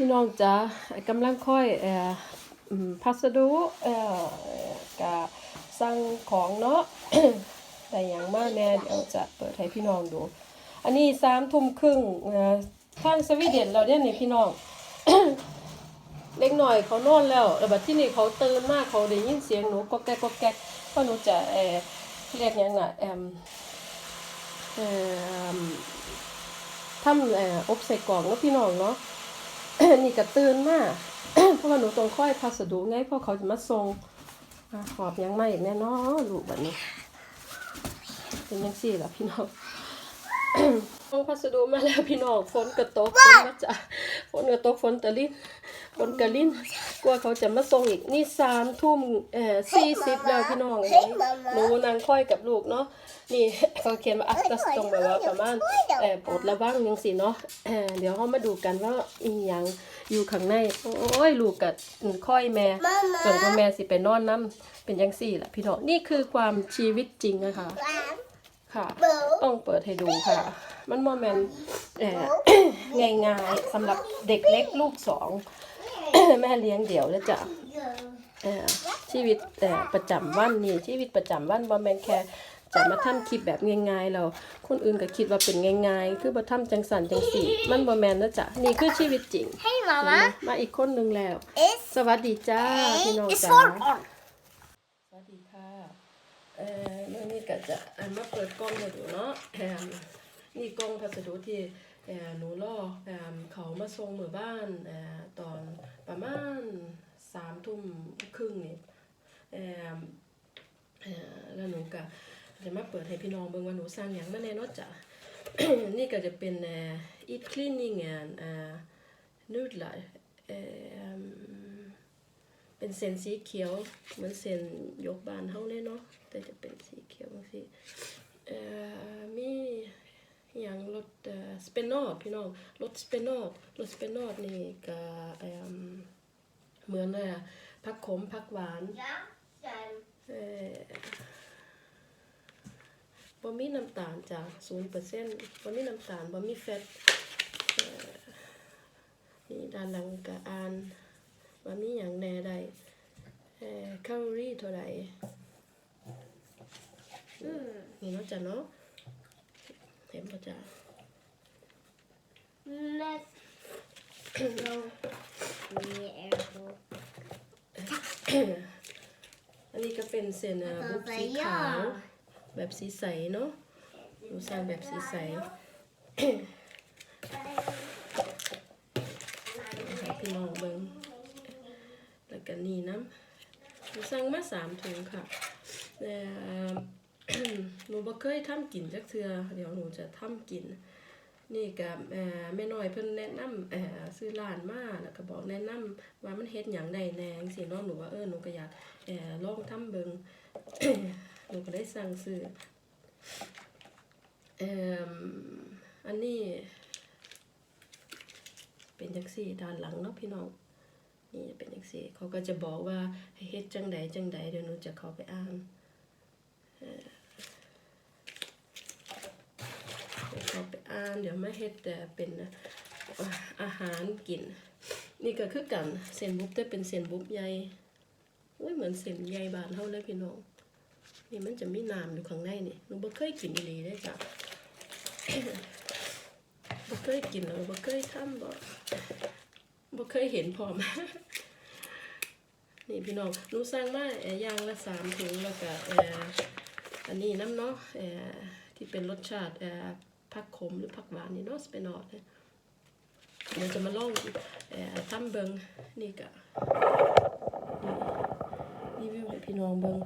พี่น้องจ๋ากำลังค่อยเอ่อพัสดุเอ่อกะสั่งของเนาะแต่อย่างมากแน่เดี๋ยวจะเปิดให้พี่น้องดู อันนี้สามทุ่มครึ่งเอ่อทางสวีเดนเราเนี่ยนี่พี่น้องเล็กหน่อยเขานอนแล้วแล้วบัดที่นี่เขาตื่นมากเขาได้ยินเสียงหนูก็แก๊กก็แก๊กเพราะหนูจะเอ่อเรียกยังน่ะแอมเอ่อทำเอออบใส่กล่องเนาะพี่น้องเนาะ นี่ก็ตื่นมากเพราะว่าหนูต้องค่อยพัสดุไงเพราะเขาจะมาส่งอะหอบยังไม่อีกแน่เนอนลูกแบบนี้ เป็นยังสี่ล่ะพี่น้องส่งพัสดุมาแล้วพี่น้องฝนกระตกฝนมาจะฝนกระตกฝนตะลิน ฝนกระลินกลัวเขาจะมาส่งอีกนี่สามทุ่มเอ่อสี่สิบแล้วพี่น้องหนูนางค่อยกับลูกเนาะนี่เขาเขียนว่าอัตสตรงแบบว่าประมาณเอ่อโปรดระวังยังสิเนาะเอ่อเดี๋ยวเขามาดูกันว่าอีหยังอยู่ข้างในโอ้ยลูกกับค่อยแม่ส่วนพ่อแม่สิไปนอนน้ำเป็นยังสี่ล่ะพี่น้องนี่คือความชีวิตจริงนะคะค่ะ ต้องเปิดให้ดูค่ะ มันโมเมนเอ่อง่ายๆสำหรับเด็กเล็กลูกสอง แม่เลี้ยงเดี่ยวแล้วจ้ะเอ่อชีวิตแต่ประจำวันนี่ชีวิตประจำวันบ่แม่นแค่จะมาทำคลิปแบบง่ายๆเราคนอื่นก็คิดว่าเป็นง่ายๆ คือบ่ทำจังสันจังสี่มันบ่แม่นนะจ๊ะนี่คือชีวิตจริง Hej เห็นไหม mamma! มาอีกคนหนึงแล้ว Is สวัสดีจ้าพี่น้อง is จ้า for on. สวัสดีค่ะเอ่อเมื่อนี้ก็จะอันมาเปิดกล้องให้ดูเนาะแอมนี่กล้องพัสดุที่เอ่อหนูล่อแอมเขามาส่งมือบ้านเอ่อตอนประมาณสามทุ่ม ครึ่งนี่แอมเอ่อแล้วหนูก็จะมาเปิดให้พี่น้องเบิ่งว่าหนูสร้างอย่างมาแน่นอนจ้ะนี่ก็จะเป็นอ่อ eat cleaning and noodle เป็นเส้นสีเขียวเหมือนเส้นยกบานเฮาเลยเนาะแต่จะเป็นสีเขียวบางสีมีอย่างรถสเปนนอดพี่น้องรถสเปนนอดรถสเปนนอดนี่ก็เหมือนเอ่อ ผักขมผักหวานเอ่อบ่มีน้ำตาลจ้ะ0%บ่มีน้ำตาลบ่มีแฟตเอ่อนี่ด้านหลังก็อ่านว่ามีอย่างแหน่ใดเอ่อแคลอรี่เท่าไหร่นี่เนาะจ้ะเนาะเห็นป่ะจ้ะ Let's go. Yeah. อันนี้ก็เป็นเส้นเอ่อบุกสีขาว แบบสีใสเนาะหนูสร้างแบบสีใสให้พี่น้องเบิ่งแล้วก็นี่น้ำหนูสั่งมาสามถุงค่ะแต่เอ่อหนูบ่เคยทำกินจักเทื่อเดี๋ยวหนูจะทำกิน นี่กับเอ่แม่น้อยเพิ่นแนะนำเอ่อซื้อร้านมาแล้วก็บอกแนะนำว่ามันเฮ็ดหยังได้แนงซี่เนาะหนูว่าเออหนูก็อยากเอ่อลองทำเบิงหนูก็ได้สั่งซื้อเอ่ออันนี้เป็นจังซี่ด้านหลังเนาะพี่น้องนี่เป็นจังซี่เขาก็จะบอกว่าเฮ็ดจังใดจังใดเดี๋ยวหนูจะเข้าไปอ่านเอ่อเดี๋ยวเข้านเดี๋ยวมาเฮ็ดแต่เป็นอาหารกิน นี่ก็คือกันเส้นบุบแต่เป็นเส้นบุบใหญ่อุ้ยเหมือนเส้นใหญ่บานเฮาเลยพี่น้องนี่มันจะมีน้ำอยู่ข้างในนี่หนูบ่เคยกินอีหลีเลยจ้ะบ่เคยกินแล้วบ่เคยทำบ่บ่เคยเห็นพร้อมนี่พี่น้องหนูสั่งมาเอ่อย่างละสามถุงแล้วก็เอ่ออันนี้น้ำเนาะเอ่อที่เป็นรสชาติเอ่อ ผักขมหรือผักหวานนี่เนาะสเปนอดเนี่ยเดี๋ยวจะมาลองเอ่อทำเบิงนี่ก็นี่รีวิวให้พี่น้องเบิง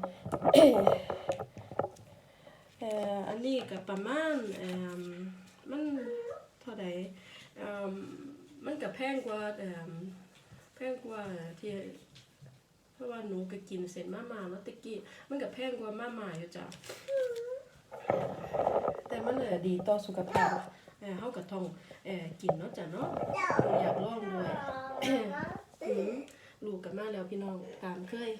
เอออันนี้ก็ประมาณมันเท่าใดเอ่อมันก็แพงกว่าแพงกว่าที่เพราะว่าหนูก็กินเสร็จมาม่าเนาะตะกี้มันก็แพงกว่ามาม่าอยู่จ้ะ มันเออดีต่อสุขภาพเออเฮาก็ต้องเอ่อกินเนาะจ้ะเนาะอยากลองด้วยอืมลูกกับมาแล้วพี่น้องตามเคย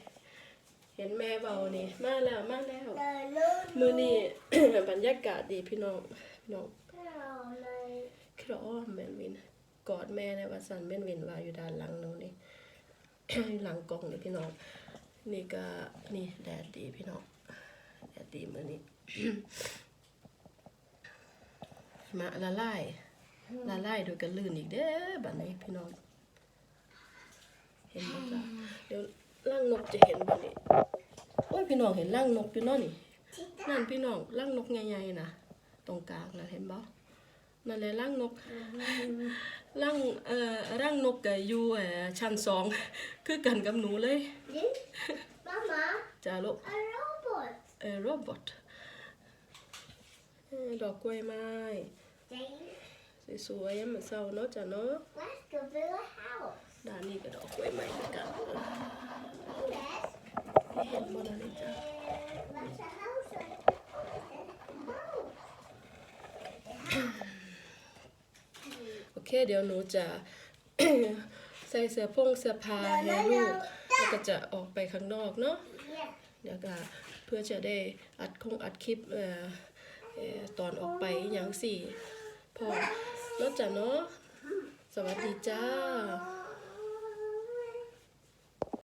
เห็นแม่เบานี่มาแล้วมาแล้วมือนี่บรรยากาศดีพี่น้องพี่น้องครอแมนวินกอดแม่ในวัดสันแม่นเวนว่าอยู่ด้านหลังโน้นนี่หลังกล่องนี่พี่น้องนี่ก็นี่แดดดีพี่น้องแดดดีมือนี้ มาละลายละลายโดยกันลื่นอีกเด้อบัดนี้พี่น้อง เห็นไหมจ๊ะเดี๋ยวล่างนกจะเห็นบ่นี่โอ้ยพี่น้องเห็นล่างนกอยู่เนาะนี่นั่นพี่น้องล่างนกใหญ่ๆนะตรงกลางนะเห็นบ่นั่นแหละล่างนกล่างเอ่อร่างนกก็อยู่เอ่อชั้นสองคือกันกับหนูเลย This, Mama, จ้าลูก a robot. เออโรบอทเออดอกกล้วยไม้ Then สวยๆเหมือนเศร้าเนาะจ้ะเนาะ let's go build a house. ด้านนี้ก็ดอกกล้วยไม้เหมือนกัน Yes. เห็นบ่ได้เลยจ้ะ Uh, that's a house. Oh. โอเคเดี๋ยวหนูจะใส่เสื้อพงเสื้อผ้าให้ลูกแล้วก็จะออกไปข้างนอกเนาะ Yeah. เดี๋ยวก็เพื่อจะได้อัดคงอัดคลิปเอ่อเอ่อตอนออกไปอย่างสี่ พอแล้วจ้ะเนาะสวัสดีจ้า